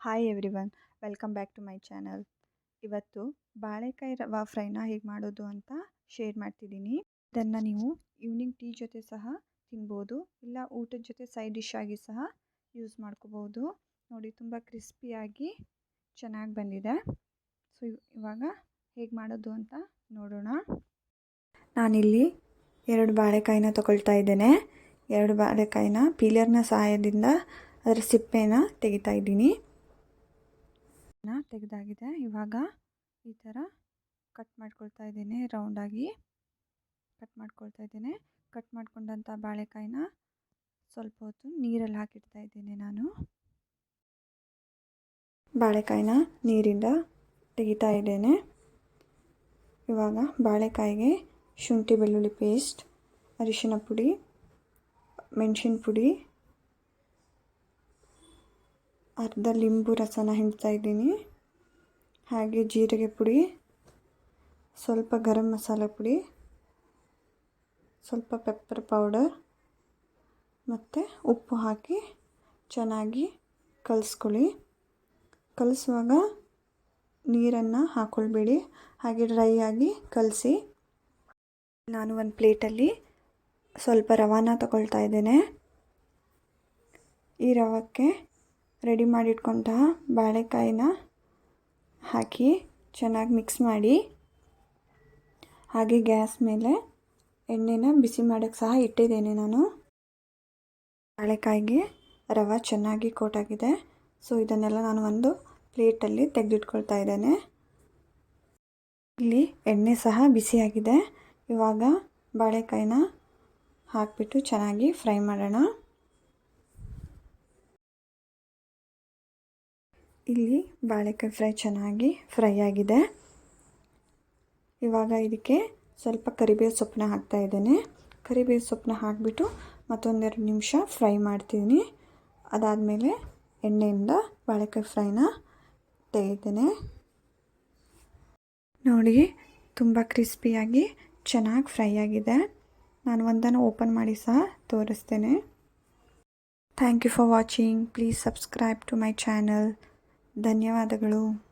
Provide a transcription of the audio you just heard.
Hi everyone welcome back to my channel ಇವತ್ತು ಬಾಳೆಕಾಯಿ ರವಾ ಫ್ರೈನ ಹೇಗೆ ಮಾಡೋದು ಅಂತ ಶೇರ್ ಮಾಡ್ತಿದ್ದೀನಿ. ಇದನ್ನು ನೀವು ಈವ್ನಿಂಗ್ ಟೀ ಜೊತೆ ಸಹ ತಿನ್ಬೋದು, ಇಲ್ಲ ಊಟದ ಜೊತೆ ಸೈಡ್ ಡಿಶ್ ಆಗಿ ಸಹ ಯೂಸ್ ಮಾಡ್ಕೋಬೋದು. ನೋಡಿ ತುಂಬ ಕ್ರಿಸ್ಪಿಯಾಗಿ ಚೆನ್ನಾಗಿ ಬಂದಿದೆ. ಸೊ ಇವಾಗ ಹೇಗೆ ಮಾಡೋದು ಅಂತ ನೋಡೋಣ. ನಾನಿಲ್ಲಿ ಎರಡು ಬಾಳೆಕಾಯಿನ ತಗೊಳ್ತಾ ಇದ್ದೇನೆ. ಎರಡು ಬಾಳೆಕಾಯಿನ ಪೀಲರ್ನ ಸಹಾಯದಿಂದ ಅದರ ಸಿಪ್ಪೆನ ತೆಗಿತಾ ಇದ್ದೀನಿ. ತೆಗೆದಾಗಿದೆ. ಇವಾಗ ಈ ಥರ ಕಟ್ ಮಾಡ್ಕೊಳ್ತಾ ಇದ್ದೀನಿ ರೌಂಡಾಗಿ ಕಟ್ ಮಾಡ್ಕೊಳ್ತಾ ಇದ್ದೀನಿ. ಕಟ್ ಮಾಡ್ಕೊಂಡಂಥ ಬಾಳೆಕಾಯಿನ ಸ್ವಲ್ಪ ಹೊತ್ತು ನೀರಲ್ಲಿ ಹಾಕಿಡ್ತಾ ಇದ್ದೀನಿ ನಾನು. ಬಾಳೆಕಾಯಿನ ನೀರಿಂದ ತೆಗಿತಾ ಇದ್ದೇನೆ. ಇವಾಗ ಬಾಳೆಕಾಯಿಗೆ ಶುಂಠಿ ಬೆಳ್ಳುಳ್ಳಿ ಪೇಸ್ಟ್ ಅರಿಶಿನ ಪುಡಿ, ಮೆಣಸಿನ ಪುಡಿ ಅರ್ಧ ಲಿಂಬು ರಸನ ಹಿಂಡ್ತಾ ಇದ್ದೀನಿ. ಹಾಗೆ ಜೀರಿಗೆ ಪುಡಿ, ಸ್ವಲ್ಪ ಗರಂ ಮಸಾಲೆ ಪುಡಿ, ಸ್ವಲ್ಪ ಪೆಪ್ಪರ್ ಪೌಡರ್ ಮತ್ತು ಉಪ್ಪು ಹಾಕಿ ಚೆನ್ನಾಗಿ ಕಲಿಸ್ಕೊಳ್ಳಿ. ಕಲಿಸುವಾಗ ನೀರನ್ನು ಹಾಕ್ಕೊಳ್ಬೇಡಿ ಹಾಗೆ ಡ್ರೈ ಆಗಿ ಕಲಸಿ ನಾನು ಒಂದು ಪ್ಲೇಟಲ್ಲಿ ಸ್ವಲ್ಪ ರವಾನ ತಗೊಳ್ತಾ ಇದ್ದೇನೆ. ಈ ರವಕ್ಕೆ ರೆಡಿ ಮಾಡಿಟ್ಕೊಂತಹ ಬಾಳೆಕಾಯಿನ ಹಾಕಿ ಚೆನ್ನಾಗಿ ಮಿಕ್ಸ್ ಮಾಡಿ, ಹಾಗೆ ಗ್ಯಾಸ್ ಮೇಲೆ ಎಣ್ಣೆನ ಬಿಸಿ ಮಾಡೋಕ್ಕೆ ಸಹ ಇಟ್ಟಿದ್ದೇನೆ ನಾನು. ಬಾಳೆಕಾಯಿಗೆ ರವೆ ಚೆನ್ನಾಗಿ ಕೋಟಾಗಿದೆ ಸೊ ಇದನ್ನೆಲ್ಲ ನಾನು ಒಂದು ಪ್ಲೇಟಲ್ಲಿ ತೆಗೆದಿಟ್ಕೊಳ್ತಾ ಇದ್ದೇನೆ. ಇಲ್ಲಿ ಎಣ್ಣೆ ಸಹ ಬಿಸಿಯಾಗಿದೆ ಇವಾಗ ಬಾಳೆಕಾಯಿನ ಹಾಕಿಬಿಟ್ಟು ಚೆನ್ನಾಗಿ ಫ್ರೈ ಮಾಡೋಣ. ಇಲ್ಲಿ ಬಾಳೆಕಾಯಿ ಫ್ರೈ ಚೆನ್ನಾಗಿ ಫ್ರೈ ಆಗಿದೆ. ಇವಾಗ ಇದಕ್ಕೆ ಸ್ವಲ್ಪ ಕರಿಬೇವು ಸೊಪ್ಪನ್ನ ಹಾಕ್ತಾ ಇದ್ದೇನೆ. ಕರಿಬೇವು ಸೊಪ್ಪನ್ನ ಹಾಕಿಬಿಟ್ಟು ಮತ್ತೊಂದೆರಡು ನಿಮಿಷ ಫ್ರೈ ಮಾಡ್ತೀನಿ. ಅದಾದಮೇಲೆ ಎಣ್ಣೆಯಿಂದ ಬಾಳೆಕಾಯಿ ಫ್ರೈನ ತೆಗಿತೇನೆ ನೋಡಿ, ತುಂಬ ಕ್ರಿಸ್ಪಿಯಾಗಿ ಚೆನ್ನಾಗಿ ಫ್ರೈ ಆಗಿದೆ. ನಾನು ಒಂದನ್ನು ಓಪನ್ ಮಾಡಿ ಸಹ ತೋರಿಸ್ತೇನೆ. Thank you for watching please subscribe to my channel ಧನ್ಯವಾದಗಳು.